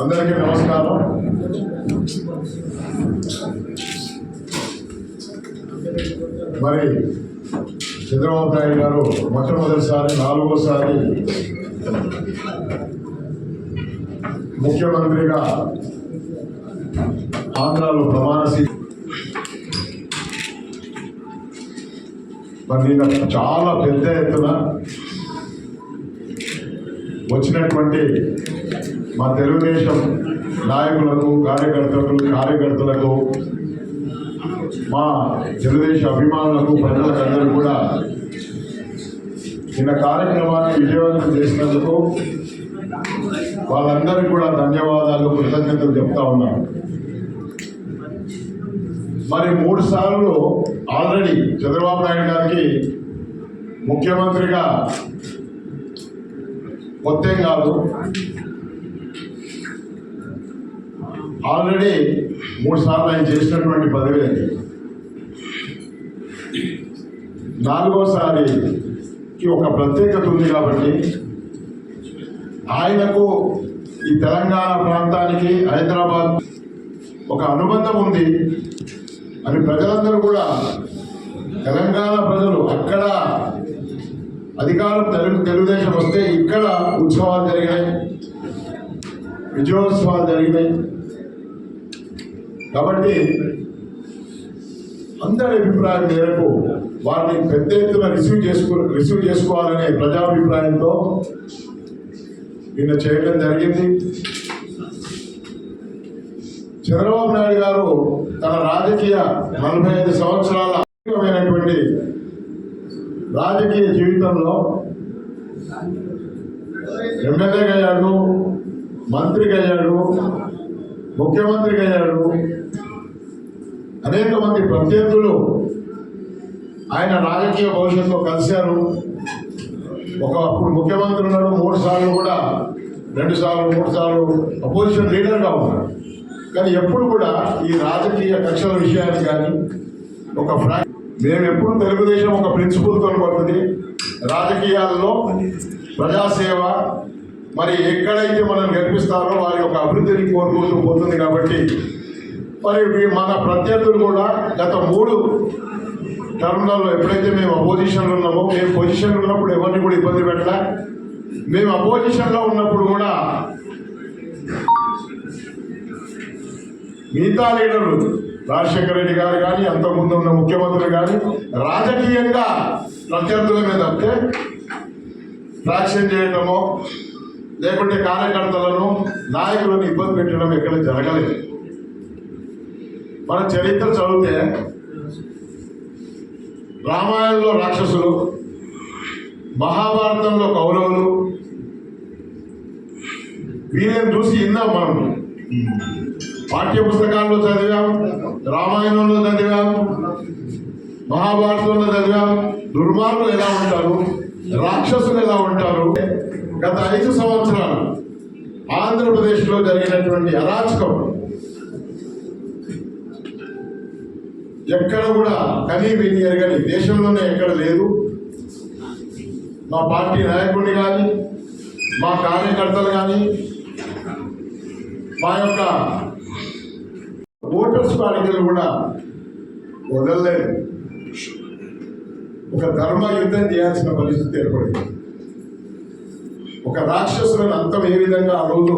అందరికీ నమస్కారం. మరి చంద్రబాబు నాయుడు గారు మొట్టమొదటిసారి నాలుగోసారి ముఖ్యమంత్రిగా ఆంధ్రాలో ప్రమాణ మరి నిన్న చాలా పెద్ద ఎత్తున వచ్చినటువంటి మా తెలుగుదేశం నాయకులకు కార్యకర్తలకు కార్యకర్తలకు మా తెలుగుదేశం అభిమానులకు ప్రజలకందరూ కూడా నిన్న కార్యక్రమాన్ని విజయవంతం చేసినందుకు వాళ్ళందరికీ కూడా ధన్యవాదాలు కృతజ్ఞతలు చెప్తా ఉన్నాను. మరి మూడు సార్లు ఆల్రెడీ చంద్రబాబు నాయుడు గారికి ముఖ్యమంత్రిగా మొత్తం కాదు. ఆల్రెడీ మూడు సార్లు ఆయన చేసినటువంటి పదవి అది. నాలుగోసారికి ఒక ప్రత్యేకత ఉంది కాబట్టి ఆయనకు ఈ తెలంగాణ ప్రాంతానికి హైదరాబాద్ ఒక అనుబంధం ఉంది అని ప్రజలందరూ కూడా తెలంగాణ ప్రజలు అక్కడ అధికారం తెలుగు తెలుగుదేశం వస్తే ఇక్కడ ఉత్సవాలు జరిగినాయి విజయోత్సవాలు జరిగినాయి. కాబట్టి అందరి అభిప్రాయం మేరకు వారిని పెద్ద ఎత్తున రిసీవ్ చేసుకో రిసీవ్ చేసుకోవాలనే ప్రజాభిప్రాయంతో నిన్న చేయడం జరిగింది. చంద్రబాబు నాయుడు గారు తన రాజకీయ నలభై ఐదు సంవత్సరాల అద్భుతమైనటువంటి రాజకీయ జీవితంలో ఎమ్మెల్యేగా అయ్యాడు మంత్రిగా అయ్యాడు ముఖ్యమంత్రిగా అయ్యాడు. అనేక మంది ప్రత్యర్థులు ఆయన రాజకీయ భవిష్యత్తులో కలిశారు. ఒక అప్పుడు ముఖ్యమంత్రి ఉన్నాడు మూడు సార్లు కూడా రెండు సార్లు మూడు సార్లు అపోజిషన్ లీడర్గా ఉన్నాడు కానీ ఎప్పుడు కూడా ఈ రాజకీయ కక్షల విషయాన్ని కానీ ఒక ఫ్రాక్ మేము ఎప్పుడు తెలుగుదేశం ఒక ప్రిన్సిపల్తో పడుతుంది. రాజకీయాల్లో ప్రజాసేవ మరి ఎక్కడైతే మనం గెలిపిస్తారో వారి యొక్క అభివృద్ధిని కోరుకుంటూ పోతుంది కాబట్టి మరి మన ప్రత్యర్థులు కూడా గత మూడు టర్మ్లలో ఎప్పుడైతే మేము అపోజిషన్లో ఉన్నామో మేము పొజిషన్లో ఉన్నప్పుడు ఎవరిని కూడా ఇబ్బంది పెట్టలే. మేము అపోజిషన్లో ఉన్నప్పుడు కూడా మిగతా లీడర్లు రాజశేఖర రెడ్డి గారు కానీ అంతకుముందు ఉన్న ముఖ్యమంత్రులు కానీ రాజకీయంగా ప్రత్యర్థుల మీద తప్పితే ఫ్రాక్షన్ చేయటమో లేకుంటే కార్యకర్తలను నాయకులను ఇబ్బంది పెట్టడం ఎక్కడ జరగలేదు. మన చరిత్ర చదివితే రామాయణంలో రాక్షసులు మహాభారతంలో కౌరవులు వీళ్ళని చూసి విన్నాం మనం. పాఠ్య పుస్తకాల్లో చదివాం రామాయణంలో చదివాం మహాభారతంలో చదివాం. దుర్మార్గులు ఎలా ఉంటారు? రాక్షసులు ఎలా ఉంటారు? గత ఐదు సంవత్సరాలు ఆంధ్రప్రదేశ్లో జరిగినటువంటి అరాచకం. ఎక్కడ కూడా కనీ విని ఎరగని దేశంలోనే ఎక్కడ లేదు. మా పార్టీ నాయకుడిని కానీ మా కార్యకర్తలు కానీ మా యొక్క ఓటర్స్ పార్టీలు కూడా వదలలేదు. ఒక ధర్మ యుద్ధం చేయాల్సిన పరిస్థితి ఏర్పడింది. ఒక రాక్షసులను అంతం ఏ విధంగా ఆ రోజు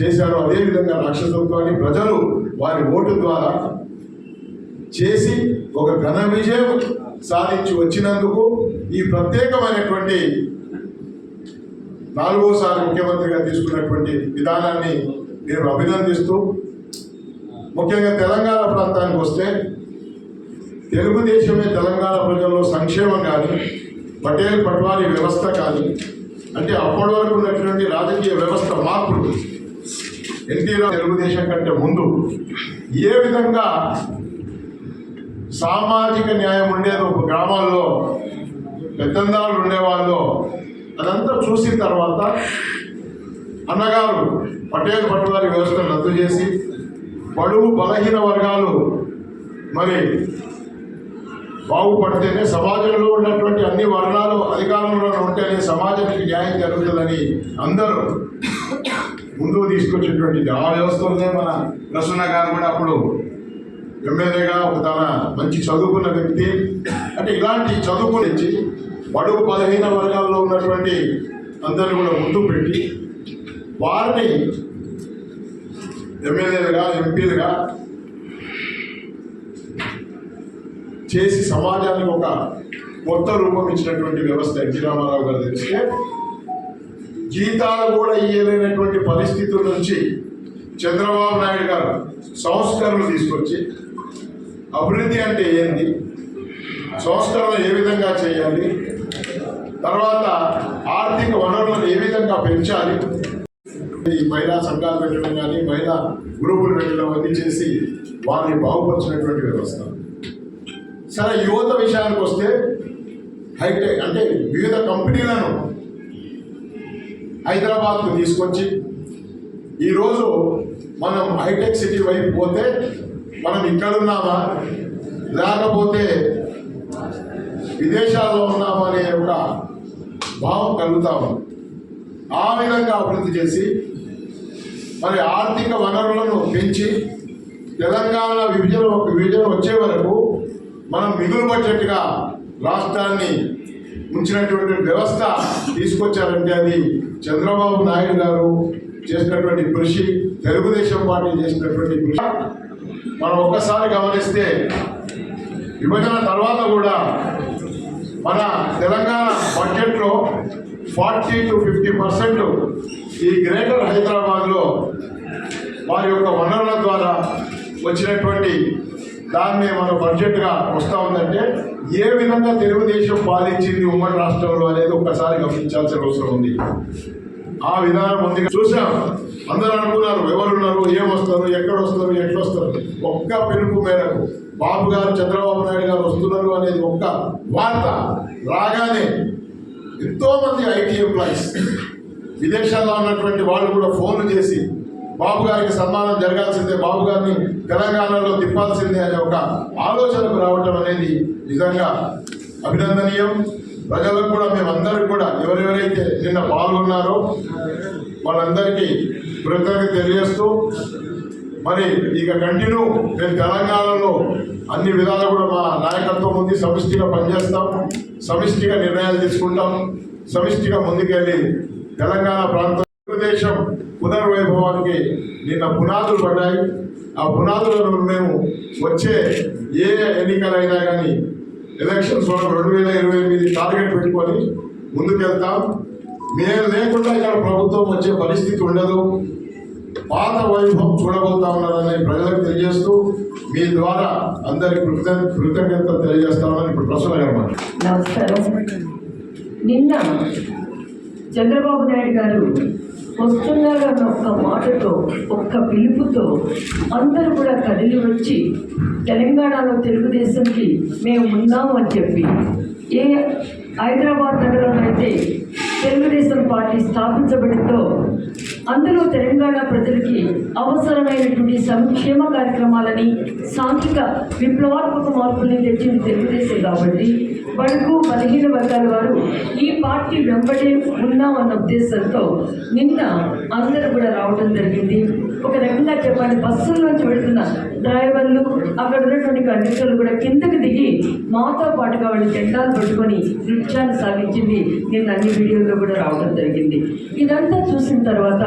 చేశారో అదే విధంగా రాక్షసత్వాన్ని ప్రజలు వారి ఓటు ద్వారా చేసి ఒక ఘన విజయం సాధించి వచ్చినందుకు ఈ ప్రత్యేకమైనటువంటి నాలుగోసారి ముఖ్యమంత్రిగా తీసుకున్నటువంటి విధానాన్ని నేను అభినందిస్తూ ముఖ్యంగా తెలంగాణ ప్రాంతానికి వస్తే తెలుగుదేశమే తెలంగాణ ప్రజల్లో సంక్షేమం కానీ పటేల్ పట్వారి వ్యవస్థ కానీ అంటే అప్పటి వరకు ఉన్నటువంటి రాజకీయ వ్యవస్థ మార్పులు. ఎన్టీఆర్ తెలుగుదేశం కంటే ముందు ఏ విధంగా సామాజిక న్యాయం ఉండేది ఒక గ్రామాల్లో పెద్దందాలు ఉండేవాళ్ళు అదంతా చూసిన తర్వాత అన్నగారు పటేల్ పట్టువారి వ్యవస్థను రద్దు చేసి బడుగు బలహీన వర్గాలు మరి బాగుపడితేనే సమాజంలో ఉన్నటువంటి అన్ని వర్ణాలు అధికారంలో ఉంటేనే సమాజానికి న్యాయం జరుగుతుందని అందరూ ముందుకు తీసుకొచ్చేటువంటిది ఆ వ్యవస్థలోనే మన ప్రసన్న గారు కూడా అప్పుడు ఎమ్మెల్యేగా ఒక తన మంచి చదువుకున్న వ్యక్తి. అంటే ఇలాంటి చదువుకునిచ్చి బడుగు బలహీన వర్గాల్లో ఉన్నటువంటి అందరిని కూడా ముందు పెట్టి వారిని ఎమ్మెల్యేలుగా ఎంపీలుగా చేసి సమాజానికి ఒక కొత్త రూపం ఇచ్చినటువంటి వ్యవస్థ ఎన్టీ రామారావు గారు తెలిస్తే జీతాలు కూడా ఇయ్యలేనటువంటి పరిస్థితుల నుంచి చంద్రబాబు నాయుడు గారు సంస్కరణలు తీసుకొచ్చి అభివృద్ధి అంటే ఏంది? సంస్కరణ ఏ విధంగా చేయాలి? తర్వాత ఆర్థిక వనరులను ఏ విధంగా పెంచాలి? ఈ మహిళా సంఘాలు పెట్టడం కానీ మహిళా గ్రూపులు పెట్టడం అన్ని చేసి వారిని బాగుపరిచినటువంటి వ్యవస్థ సరే యువత విషయానికి వస్తే హైటెక్ అంటే వివిధ కంపెనీలను హైదరాబాద్కు తీసుకొచ్చి ఈరోజు మనం హైటెక్ సిటీ వైపు పోతే మనం ఇక్కడ ఉన్నామా? లేకపోతే విదేశాల్లో ఉన్నామా అనే ఒక భావం కలుగుతాము ఆ విధంగా అభివృద్ధి చేసి మరి ఆర్థిక వనరులను పెంచి తెలంగాణ విభజన విభజన వచ్చే వరకు మనం మిగులు బడ్జెట్గా రాష్ట్రాన్ని ఉంచినటువంటి వ్యవస్థ తీసుకొచ్చారంటే అది చంద్రబాబు నాయుడు గారు చేసినటువంటి కృషి తెలుగుదేశం పార్టీ చేసినటువంటి కృషి. మనం ఒక్కసారి గమనిస్తే విభజన తర్వాత కూడా మన తెలంగాణ బడ్జెట్లో ఫార్టీ టు ఫిఫ్టీ పర్సెంట్ ఈ గ్రేటర్ హైదరాబాద్లో వారి యొక్క వనరుల ద్వారా వచ్చినటువంటి దాన్ని మన బడ్జెట్గా వస్తూ ఉందంటే ఏ విధంగా తెలుగుదేశం పాలించింది ఉమ్మడి రాష్ట్రంలో అనేది ఒక్కసారి గమనించాల్సిన అవసరం ఉంది. ఆ విధానం ఉంది చూసాం అందరూ అనుకున్నారు ఎవరున్నారు ఏమొస్తారు ఎక్కడ వస్తారు ఎట్లా వస్తారు ఒక్క పిలుపు మేరకు బాబు గారు చంద్రబాబు నాయుడు గారు వస్తున్నారు అనేది ఒక్క వార్త రాగానే ఎంతోమంది ఐటీ ఎంప్లాయీస్ విదేశాల్లో ఉన్నటువంటి వాళ్ళు కూడా ఫోన్లు చేసి బాబు గారికి సన్మానం జరగాల్సిందే బాబు గారిని తెలంగాణలో తిప్పాల్సిందే అనే ఒక ఆలోచనకు రావటం అనేది నిజంగా అభినందనీయం. ప్రజలకు కూడా మేమందరికి కూడా ఎవరెవరైతే నిన్న పాల్గొన్నారో వాళ్ళందరికీ కృతజ్ఞత తెలియజేస్తూ మరి ఇక కంటిన్యూ మేము తెలంగాణలో అన్ని విధాలు కూడా మా నాయకత్వం ఉంది సమిష్టిగా పనిచేస్తాం సమిష్టిగా నిర్ణయాలు తీసుకుంటాం సమిష్టిగా ముందుకెళ్ళి తెలంగాణ ప్రాంతం తెలుగుదేశం పునర్వైభవానికి నిన్న పునాదులు పడ్డాయి. ఆ పునాదులను మేము వచ్చే ఏ ఎన్నికలైనా కానీ ఎలక్షన్స్ రెండు వేల ఇరవై ఎనిమిది టార్గెట్ పెట్టుకొని ముందుకెళ్తాం. మేము లేకుండా ఇక్కడ ప్రభుత్వం వచ్చే పరిస్థితి ఉండదు. పాత వైభవం చూడబోతా ఉన్నారని ప్రజలకు తెలియజేస్తూ మీ ద్వారా అందరికి కృతజ్ఞ కృతజ్ఞత తెలియజేస్తా ఇప్పుడు ప్రసన్న గారు నమస్కారం. నిన్న చంద్రబాబు నాయుడు గారు వస్తున్నారు అన్న ఒక్క మాటతో ఒక్క పిలుపుతో అందరూ కూడా కదిలి వచ్చి తెలంగాణలో తెలుగుదేశంకి మేము ఉన్నాము అని చెప్పి ఏ హైదరాబాద్ నగరంలో అయితే తెలుగుదేశం పార్టీ స్థాపించబడిందో అందులో తెలంగాణ ప్రజలకి అవసరమైనటువంటి సంక్షేమ కార్యక్రమాలని సాంఘిక విప్లవాత్మక మార్పుల్ని తెచ్చింది తెలుగుదేశం కాబట్టి బడుగు బలహీన వర్గాల వారు ఈ పార్టీ వెంబడే ఉన్నామన్న ఉద్దేశంతో నిన్న అందరూ కూడా రావడం జరిగింది. ఒక రకంగా చెప్పండి బస్సుల్లోంచి వెళుతున్న డ్రైవర్లు అక్కడ ఉన్నటువంటి కండక్టర్లు కూడా కిందకి దిగి మాతో పాటుగా వాళ్ళు జెండాలు పట్టుకొని నృత్యాన్ని సాగించింది. నిన్న అన్ని వీడియోల్లో కూడా రావడం జరిగింది. ఇదంతా చూసిన తర్వాత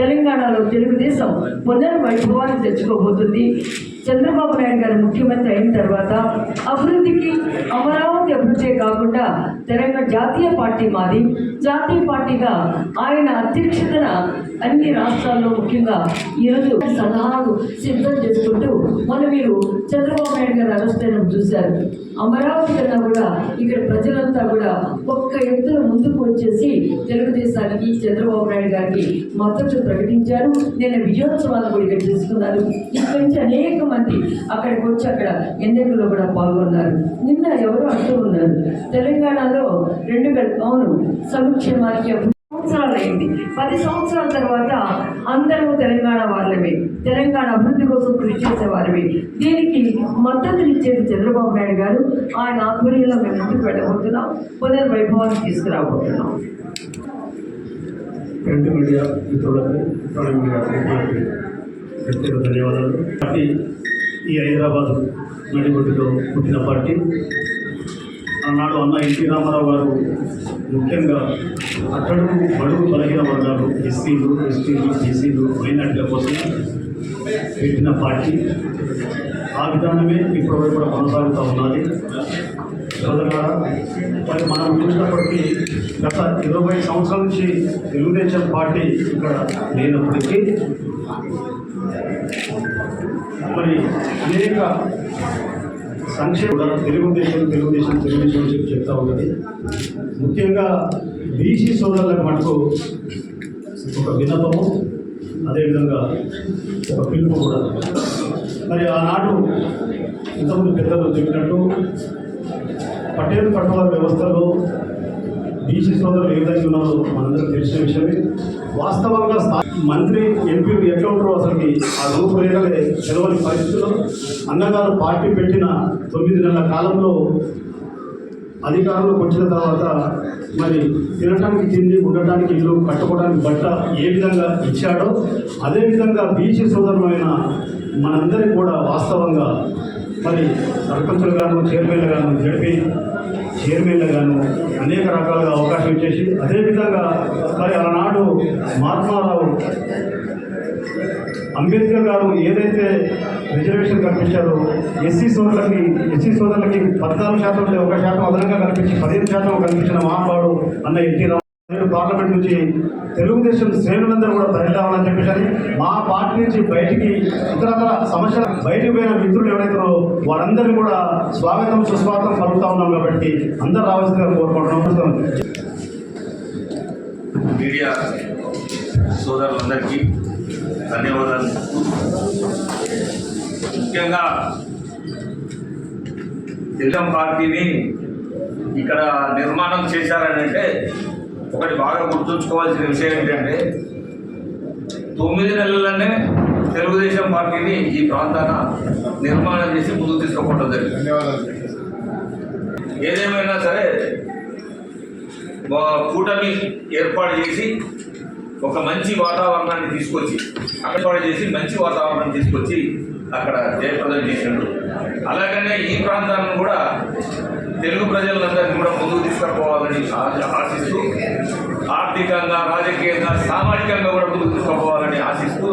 తెలంగాణలో తెలుగుదేశం పునర్వైభవాన్ని తెచ్చుకోబోతుంది. చంద్రబాబు నాయుడు గారు ముఖ్యమంత్రి అయిన తర్వాత అభివృద్ధికి అమరావతి అభివృద్ధి కాకుండా తెలంగాణ జాతీయ పార్టీ మాది. జాతీయ పార్టీగా ఆయన అధ్యక్షతన అన్ని రాష్ట్రాల్లో ముఖ్యంగా ఈరోజు సలహాలు సిద్ధం చేసుకుంటూ మొన్న మీరు చంద్రబాబు నాయుడు గారు అరెస్ట్ అయిన చూశారు. అమరావతి కన్నా కూడా ఇక్కడ ప్రజలంతా కూడా ఒక్క ఎత్తున ముందుకు వచ్చేసి తెలుగుదేశానికి చంద్రబాబు నాయుడు గారికి మద్దతు ప్రకటించారు. నేను విజయోత్సవాలు కూడా ఇక్కడ చేసుకున్నారు. ఇక్కడి నుంచి అనేక మంది అక్కడికి వచ్చి అక్కడ ఎన్నికల్లో కూడా పాల్గొన్నారు. నిన్న ఎవరు అంటూ ఉన్నారు తెలంగాణ తెలంగాణలో రెండు వేల అవును సంక్షేమానికి సంవత్సరాలు అయింది. పది సంవత్సరాల తర్వాత అందరూ తెలంగాణ వాళ్ళమే. తెలంగాణ అభివృద్ధి కోసం కృషి చేసే వారివి దీనికి మద్దతు ఇచ్చేది చంద్రబాబు నాయుడు గారు. ఆయన ఆధ్వర్యంలో మేము ముందుకు వెళ్ళబోతున్నాం. పునర్వైభవాన్ని తీసుకురాబోతున్నాం. ప్రింట్ మీడియా మిత్రులకి ఎలక్ట్రానిక్ మీడియా మిత్రులకి ప్రత్యేక ధన్యవాదాలు. పార్టీ ఈ హైదరాబాద్ నడిబొడ్డులో పుట్టిన పార్టీ. అన్నాడు అన్న ఎన్టీ రామారావు గారు ముఖ్యంగా అట్టడుగు బడుగు బలహీన వర్గాలు ఎస్సీలు ఎస్టీలు బీసీలు మైనార్టీల కోసం పెట్టిన పార్టీ. ఆ విధానమే ఇప్పటివరకు కూడా కొనసాగుతూ ఉన్నది. మరి మనం చూసినప్పటికీ గత ఇరవై సంవత్సరాల నుంచి తెలుగుదేశం పార్టీ ఇక్కడ లేనప్పటికీ మరి అనేక సంక్షేమ కూడా తెలుగుదేశం తెలుగుదేశం తెలుగుదేశం అని చెప్పి చెప్తా ఉన్నది ముఖ్యంగా బీసీ సోదరులకు మటుకు ఒక వినపము అదేవిధంగా ఒక పిలుపు కూడా. మరి ఆనాడు ఇంతకుముందు పెద్దలు చెప్పినట్టు పటేల్ పట్టణ వ్యవస్థలో బీసీ సోదరులు ఏ విధంగా ఉన్నారో మనందరం తెలిసిన విషయమే. వాస్తవంగా మంత్రి ఎంపీలు ఎట్లా ఉంటారో అసలుకి ఆ రూపురేఖలే తెలవని పరిస్థితుల్లో అన్నగారు పార్టీ పెట్టిన తొమ్మిది నెలల కాలంలో అధికారంలోకి వచ్చిన తర్వాత మరి తినడానికి తిండి ఉండటానికి ఇల్లు కట్టుకోవడానికి బట్ట ఏ విధంగా ఇచ్చాడో అదేవిధంగా బీసీ సోదరులైన మనందరికీ కూడా వాస్తవంగా మరి సర్పంచులు గాను చైర్మన్లు గాను జరిపి చైర్మన్లు గాను అనేక రకాలుగా అవకాశం ఇచ్చేసి అదేవిధంగా మరి ఆనాడు మహాత్మారావు అంబేద్కర్ గారు ఏదైతే రిజర్వేషన్ కల్పించారో ఎస్సీ సోదరులకి ఎస్సీ సోదరులకి పద్నాలుగు శాతం ఒక శాతం అదనంగా కల్పించి పదిహేను శాతం కల్పించిన మహానుభావుడు అన్న ఎన్టీ నేను పార్లమెంట్ నుంచి తెలుగుదేశం శ్రేణులందరూ కూడా బయలుదేరాలని చెప్పేసి మా పార్టీ నుంచి బయటికి ఇతరతర సమస్యలు బయటకు పోయిన మిత్రులు ఎవరైతారో వారందరినీ కూడా స్వాగతం సుస్వాగతం పలుకుతా ఉన్నాం కాబట్టి అందరూ రావాల్సిందిగా కోరుకుంటున్నాం. మీడియా సోదరులందరికీ ధన్యవాదాలు. ముఖ్యంగా తెలుగు పార్టీని ఇక్కడ నిర్మాణం చేశారని అంటే ఒకటి బాగా గుర్తుంచుకోవాల్సిన విషయం ఏంటంటే తొమ్మిది నెలలనే తెలుగుదేశం పార్టీని ఈ ప్రాంతాన నిర్మాణం చేసి ముందుకు తీసుకోవడం జరిగింది. ధన్యవాదాలు. ఏదేమైనా సరే కూటమి ఏర్పాటు చేసి ఒక మంచి వాతావరణాన్ని తీసుకొచ్చి ఏర్పాటు చేసి మంచి వాతావరణం తీసుకొచ్చి అక్కడ జయప్రదం చేసిండు అలాగనే ఈ ప్రాంతాలను కూడా తెలుగు ప్రజలందరినీ కూడా ముందుకు తీసుకుపోవాలని ఆ- ఆశిస్తూ ఆర్థికంగా రాజకీయంగా సామాజికంగా కూడా ముందుకు తీసుకుపోవాలని ఆశిస్తూ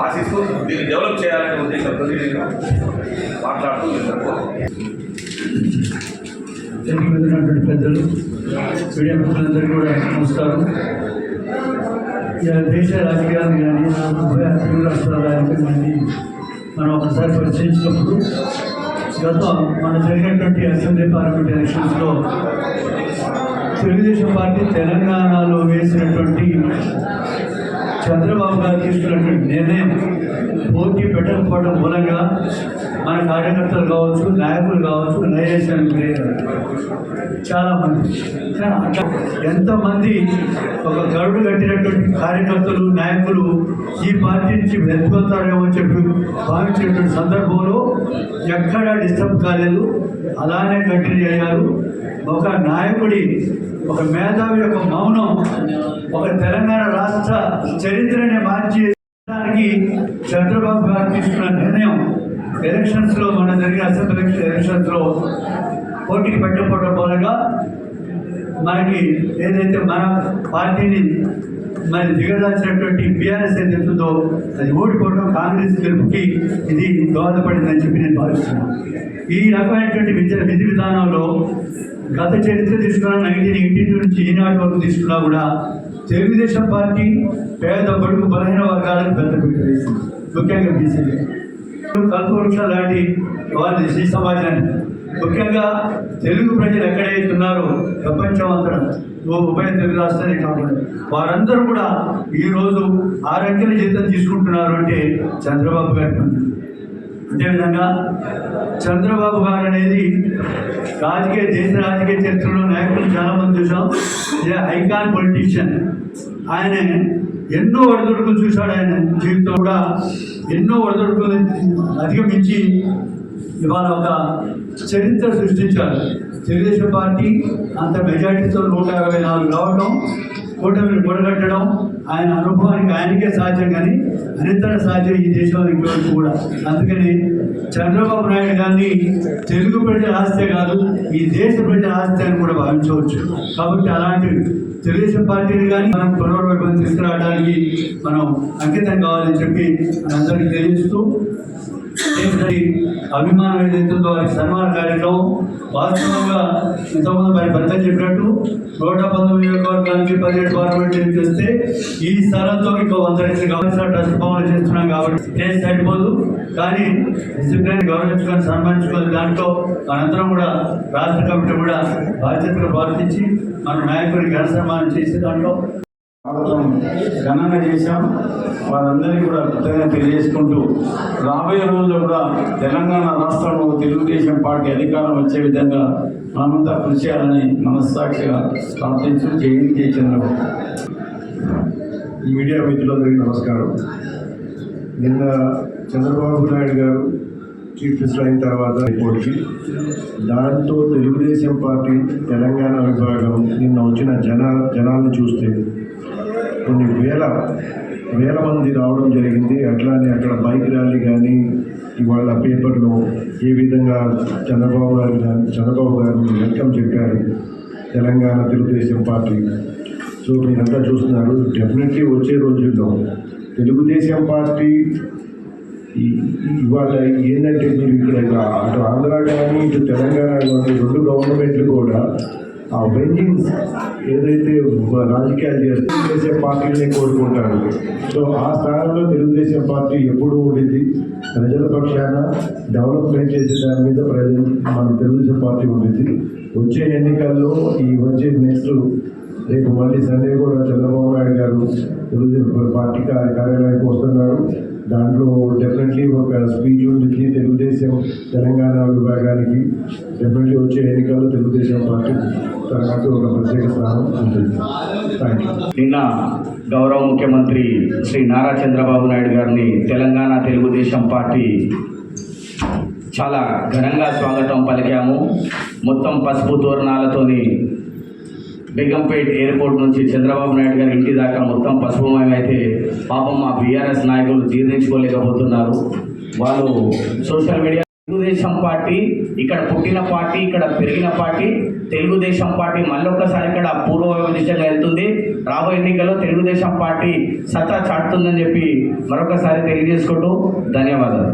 ఆశిస్తూ దీన్ని డెవలప్ చేయాలనే ఉద్దేశంతో నేను మాట్లాడుతూ తెలుగు పెద్దలు మీడియా మిత్రులందరికీ కూడా నమస్కారం. దేశ రాజకీయాలు కానీ తెలుగు రాష్ట్రాల రాజకీయం కానీ మనం ఒకసారి పరిశీలించినప్పుడు గత మన జరిగినటువంటి అసెంబ్లీ పార్లమెంట్ ఎలక్షన్స్లో తెలుగుదేశం పార్టీ తెలంగాణలో వేసినటువంటి చంద్రబాబు గారు తీసుకున్నటువంటి నిర్ణయం పోటీ పెట్టకపోవడం మూలంగా మన కార్యకర్తలు కావచ్చు నాయకులు కావచ్చు నైవేశానికి చాలామంది చాలా కానీ అట్లా ఎంతమంది ఒక గరుడు కట్టినటువంటి కార్యకర్తలు నాయకులు ఈ పార్టీ నుంచి వెళ్ళిపోతారేమో చెప్పి భావించినటువంటి సందర్భంలో ఎక్కడా డిస్టర్బ్ కాలేదు. అలానే కంటిన్యూ అయ్యారు. ఒక నాయకుడి ఒక మేధావి యొక్క మౌనం ఒక తెలంగాణ రాష్ట్ర చరిత్రని మార్చి దానికి చంద్రబాబు గారు తీసుకున్న నిర్ణయం ఎలక్షన్స్లో మన జరిగిన అసెంబ్లీ ఎలక్షన్స్లో పోటీకి పెట్టకపోవడం మూలంగా మనకి ఏదైతే మన పార్టీని మరి దిగదాల్సినటువంటి బీఆర్ఎస్ ఏదైతుందో అది ఓడిపోవడం కాంగ్రెస్ గెలుపుకి ఇది దోహదపడిందని చెప్పి నేను భావిస్తున్నాను. ఈ రకమైనటువంటి విద్య విధి విధానంలో గత చరిత్ర తీసుకున్న నైన్టీన్ ఎయిటీ టూ నుంచి ఈనాటి వరకు తీసుకున్నా కూడా తెలుగుదేశం పార్టీ పేద బడుగు బలహీన వర్గాలకు పెద్ద వేసింది. ముఖ్యంగా బీసీలీ. కల్పవృక్ష లాంటి వారి శ్రీ సమాజాన్ని. ముఖ్యంగా తెలుగు ప్రజలు ఎక్కడైతే ఉన్నారో ప్రపంచం అంతా ఓ ఉభయ తెలుగు రాష్ట్రాలే కాకుండా వారందరూ కూడా ఈరోజు ఆరోగ్య జీతం తీసుకుంటున్నారు అంటే చంద్రబాబు గారి అదేవిధంగా చంద్రబాబు గారు అనేది రాజకీయ దేశ రాజకీయ చరిత్రలో నాయకులు చాలామంది చూసాం. Icon politician. ఆయన ఎన్నో ఒడిదుడుకులు చూశాడు ఆయన జీవితం కూడా. ఎన్నో ఒడిదుడుకులు అధిగమించి ఇవాళ ఒక చరిత్ర సృష్టించారు తెలుగుదేశం పార్టీ అంత మెజార్టీతో నూట యాభై నాలుగు రావడం కూటమిని కూడగట్టడం ఆయన అనుభవానికి ఆయనకే సాధ్యం కానీ అనితర సాధ్యం ఈ దేశంలో ఇంకోటి కూడా. అందుకని చంద్రబాబు నాయుడు గారిని తెలుగు ప్రజల ఆస్తే కాదు ఈ దేశ ప్రజల ఆస్తి అని కూడా భావించవచ్చు. కాబట్టి అలాంటి తెలుగుదేశం పార్టీని కానీ మనం పునర్వైభవం తీసుకురావడానికి మనం అంకితం కావాలని చెప్పి అందరికీ తెలియజేస్తూ అభిమానం ఏదైతే వారి వారికి సన్మాన కార్యక్రమం. వాస్తవంగా ఇంతకుముందు మరి భర్త చెప్పినట్టు నూట పంతొమ్మిది నియోజకవర్గానికి పదిహేడు పార్లమెంట్ చేస్తే ఈ స్థలంతో ఇంకో వంద రెట్లు కావాల్సిన ట్రస్ట్ భవనం చేస్తున్నాం కాబట్టి నేను సరిపోదు. కానీ డిసిప్లిన్ గౌరవించుకొని సన్మానించుకొని దాంట్లో మనందరం కూడా రాష్ట్ర కమిటీ కూడా బాధ్యతలు ప్రవర్తించి మన నాయకుడికి ఘన సన్మానం చేసే దాంట్లో ఘనంగా చేశాం. వారందరికీ కూడా కృతజ్ఞత తెలియజేసుకుంటూ రాబోయే రోజుల్లో కూడా తెలంగాణ రాష్ట్రంలో తెలుగుదేశం పార్టీ అధికారం వచ్చే విధంగా మనమంతా కృషి చేయాలని మనస్సాక్షిగా ప్రార్థించు. జయంతి చంద్రబాబు. మీడియా మిత్రులందరికీ నమస్కారం. నిన్న చంద్రబాబు నాయుడు గారు చీఫ్ మినిస్టర్ అయిన తర్వాత రిపోర్ట్కి దాంతో తెలుగుదేశం పార్టీ తెలంగాణ విభాగం నిన్న వచ్చిన జన జనాలను చూస్తే కొన్ని వేల వేల మంది రావడం జరిగింది. అట్లానే అక్కడ బైక్ ర్యాలీ కానీ ఇవాళ పేపర్లో ఏ విధంగా చంద్రబాబు గారు కానీ చంద్రబాబు గారు వెల్కమ్ చెప్పారు తెలంగాణ తెలుగుదేశం పార్టీ. సో మీరంతా చూస్తున్నారు డెఫినెట్లీ వచ్చే రోజుల్లో తెలుగుదేశం పార్టీ ఇవాళ ఏంటంటే మీరు ఇక్కడ అటు ఆంధ్ర కానీ ఇటు తెలంగాణ కానీ రెండు గవర్నమెంట్లు కూడా ఆ వెంజింగ్స్ ఏదైతే రాజకీయాలు చేస్తే చేసే పార్టీలనే కోరుకుంటారు. సో ఆ స్థానంలో తెలుగుదేశం పార్టీ ఎప్పుడూ ఉండింది ప్రజల పక్షాన డెవలప్మెంట్ చేసే దాని మీద ప్రజలు మన తెలుగుదేశం పార్టీ ఉండింది వచ్చే ఎన్నికల్లో ఈ వచ్చే నెక్స్ట్ రేపు మళ్ళీ సండే కూడా చంద్రబాబు నాయుడు గారు తెలుగుదేశం పార్టీ కార్య- కార్యాలయానికి వస్తున్నారు. దాంట్లో డెఫినెట్లీ ఒక స్పీచ్ ఉంటుంది తెలుగుదేశం తెలంగాణ విభాగానికి. డెఫినెట్లీ వచ్చే ఎన్నికల్లో తెలుగుదేశం పార్టీ తర్వాత ఒక ప్రత్యేక స్థానం ఉంటుంది. థ్యాంక్ నిన్న గౌరవ ముఖ్యమంత్రి శ్రీ నారా చంద్రబాబు నాయుడు గారిని తెలంగాణ తెలుగుదేశం పార్టీ చాలా ఘనంగా స్వాగతం పలికాము. మొత్తం పసుపు తోరణాలతోని బేగంపేట్ ఎయిర్పోర్ట్ నుంచి చంద్రబాబు నాయుడు గారి ఇంటి దాకా మొత్తం పశుభమయమైతే పాపం మా బీఆర్ఎస్ నాయకులు జీర్ణించుకోలేకపోతున్నారు. వాళ్ళు సోషల్ మీడియా తెలుగుదేశం పార్టీ ఇక్కడ పుట్టిన పార్టీ ఇక్కడ పెరిగిన పార్టీ తెలుగుదేశం పార్టీ మళ్ళొక్కసారి ఇక్కడ పూర్వ దిశగా వెళ్తుంది. రాబోయే ఎన్నికల్లో తెలుగుదేశం పార్టీ సత్తా చాటుతుందని చెప్పి మరొకసారి తెలియజేసుకుంటూ ధన్యవాదాలు.